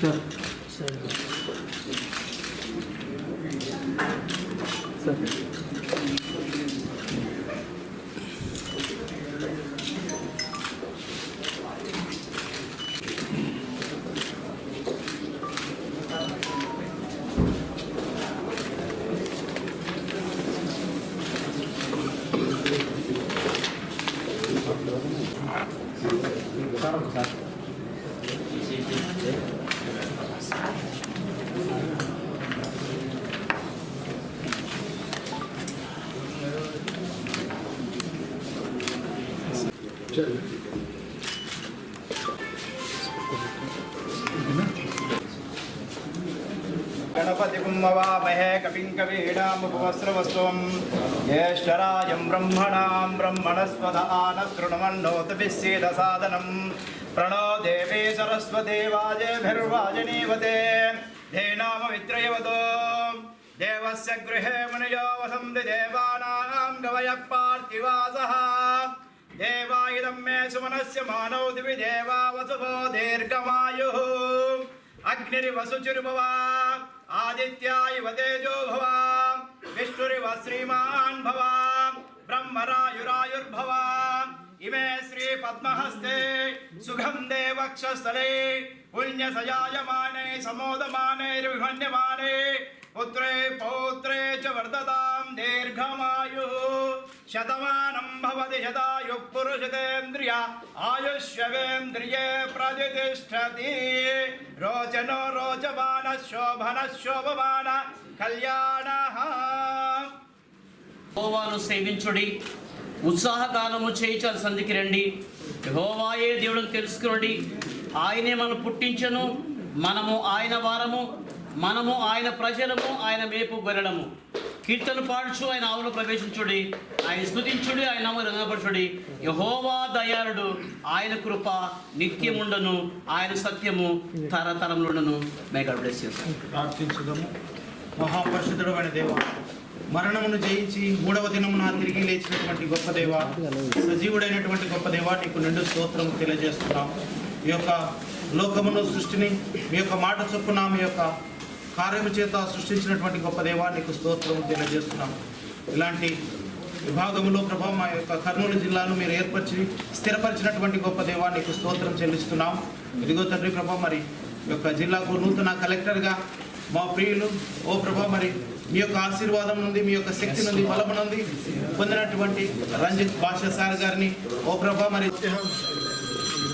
Sir. Sir. 그리고 다른 거 사줘. कुम्भवामहे कपिं कवीडामुपवस्त्रवस्त्वं ज्येष्ठराजं ब्रह्मणां ब्रह्मणस्पद आनशृण्वन्नोतभिस्सीदसादनं प्रणो देवी सरस्वती वाजेभिर्वाजनीवते धेनाममित्रयवतो देवस्य गृहे मुनियो वसन्ति देवानां गवयः पार्थिवासः देवायुधं मे सुमनस्य मानौ दिवि देवा वसुभो दीर्घमायुः अग्निरिवसुचिर्भव ఆదిత్యాయ తేజో భవ విష్ణురివ శ్రీమాన్ భవ బ్రహ్మరాయురాయుర్భవ. ఇమే శ్రీ పద్మహస్తే సుగంధే వక్షస్థలే పుణ్యసయాయమానే సమోదమానైర్విభన్యమానే పుత్రే పౌత్రే చ వర్ధతాం దీర్ఘమాయుః. శతమానం భవతి శతాయు పురుషతేంద్రియ ఆయుష్యవేంద్రియే ప్రతిష్టతి. రోచనో రోచమాన శోభన శోభమాన కళ్యాణ. హోవాను సేవించుడి. ఉత్సాహగానము చేయించాలి సంధికి రండి. హోవాయే దేవుడిని తెలుసుకోండి ఆయనే మనం పుట్టించను. మనము ఆయన వారము. మనము ఆయన ప్రజలము. ఆయన మేపు బెరడము కీర్తన పాడుచు ఆయన ఆవులు ప్రవేశించుడి ఆయన స్మృతించుడి ఆయన రంగపరచుడి. యహోవా దయాళుడు ఆయన కృప నిత్యముండను ఆయన సత్యము తరతరములుండను. మే గాడ్ బ్లెస్ యూ ప్రార్థించుదాము. మహాపరిశుద్ధుడు అయిన దేవ మరణమును జయించి మూడవ దినమున తిరిగి లేచినటువంటి గొప్ప దేవ సజీవుడైనటువంటి గొప్ప దేవ నీకు నిండు స్తోత్రం తెలియజేస్తున్నాం ఈ యొక్క లోకమును సృష్టిని మీ యొక్క మాట చొప్పున మీ యొక్క కార్యము చేత సృష్టించినటువంటి గొప్ప దేవ నీకు స్తోత్రం తెలియజేస్తున్నాం. ఇలాంటి విభాగంలో ప్రభా మా యొక్క కర్నూలు జిల్లాను మీరు ఏర్పరిచి స్థిరపరిచినటువంటి గొప్ప దేవా నీకు స్తోత్రం చెల్లిస్తున్నాం. ఇదిగో తండ్రి ప్రభా మరి యొక్క జిల్లాకు నూతన కలెక్టర్గా మా ప్రియులు ఓ ప్రభా మరి మీ యొక్క ఆశీర్వాదం నుండి మీ యొక్క శక్తి నుండి బలము నుండి పొందినటువంటి రంజిత్ బాషా సార్ గారిని ఓ ప్రభా మరి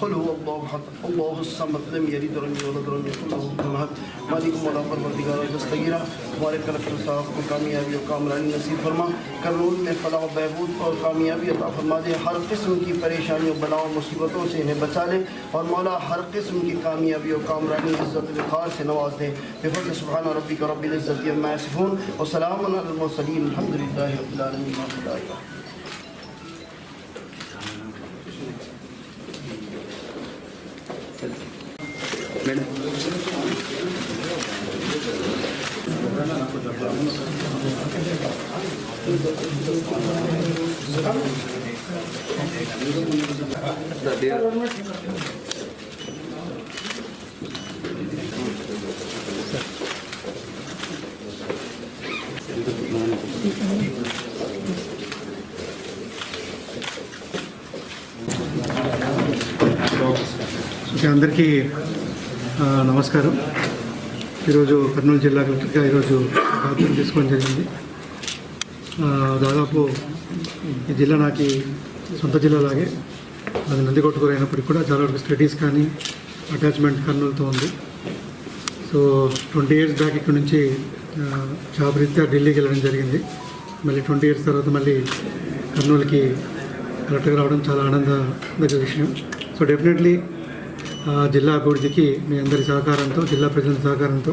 قل هو الله احد. الله الصمد. لم يلد ولم يولد ولم يكن له كفوا احد. مالک مولا پروردگار دستگیرہ ہمارے کلکٹر صاحب کو کامیابی اور کامرانی نصیب فرما کرنول میں فلاح و بہبود اور کامیابی عطا فرما دے. ہر قسم کی پریشانیوں بلاؤ مصیبتوں سے انہیں بچا لے. اور مولا، ہر قسم کی کامیابی اور کامرانی عزت وقار سے نواز دے. بفضل سبحان ربک رب العزت عما یصفون. وسلام علی المرسلین. الحمد للہ رب العالمین. అందరికీ ఆ, నమస్కారం ఈరోజు కర్నూలు జిల్లా కలెక్టర్గా ఈరోజు బాధ్యత తీసుకోవడం జరిగింది. దాదాపు ఈ జిల్లా నాకు సొంత జిల్లాలాగే అది నందికొట్టుకూరు అయినప్పటికీ కూడా చాలా వరకు స్టడీస్ కానీ అటాచ్మెంట్ కర్నూలుతో ఉంది. సో ట్వంటీ ఇయర్స్ బ్యాక్ ఇక్కడ నుంచి జాబ్ రీత్యా ఢిల్లీకి వెళ్ళడం జరిగింది. మళ్ళీ ట్వంటీ ఇయర్స్ తర్వాత మళ్ళీ కర్నూలుకి కరెక్ట్గా రావడం చాలా ఆనందదగ్గ విషయం. సో డెఫినెట్లీ జిల్లా అభివృద్ధికి మీ అందరి సహకారంతో జిల్లా ప్రజల సహకారంతో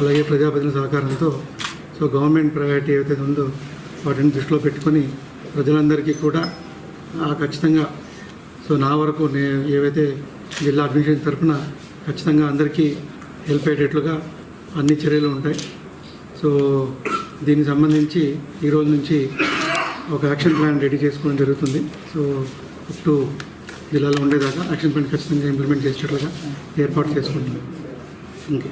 అలాగే ప్రజాప్రతినిధుల సహకారంతో సో గవర్నమెంట్ ప్రయారిటీ ఏదైతే ఉందో వాటిని దృష్టిలో పెట్టుకొని ప్రజలందరికీ కూడా ఖచ్చితంగా సో నా వరకు నేను ఏవైతే జిల్లా అడ్మినిస్ట్రేషన్ తరఫున ఖచ్చితంగా అందరికీ హెల్ప్ అయ్యేటట్లుగా అన్ని చర్యలు ఉంటాయి. సో దీనికి సంబంధించి ఈరోజు నుంచి ఒక యాక్షన్ ప్లాన్ రెడీ చేసుకోవడం జరుగుతుంది. సో అప్ టు జిల్లాలో ఉండేదాకా యాక్షన్ ప్లాన్ ఖచ్చితంగా ఇంప్లిమెంట్ చేసేటట్లుగా ఏర్పాటు చేసుకుంటున్నాం ఇంకే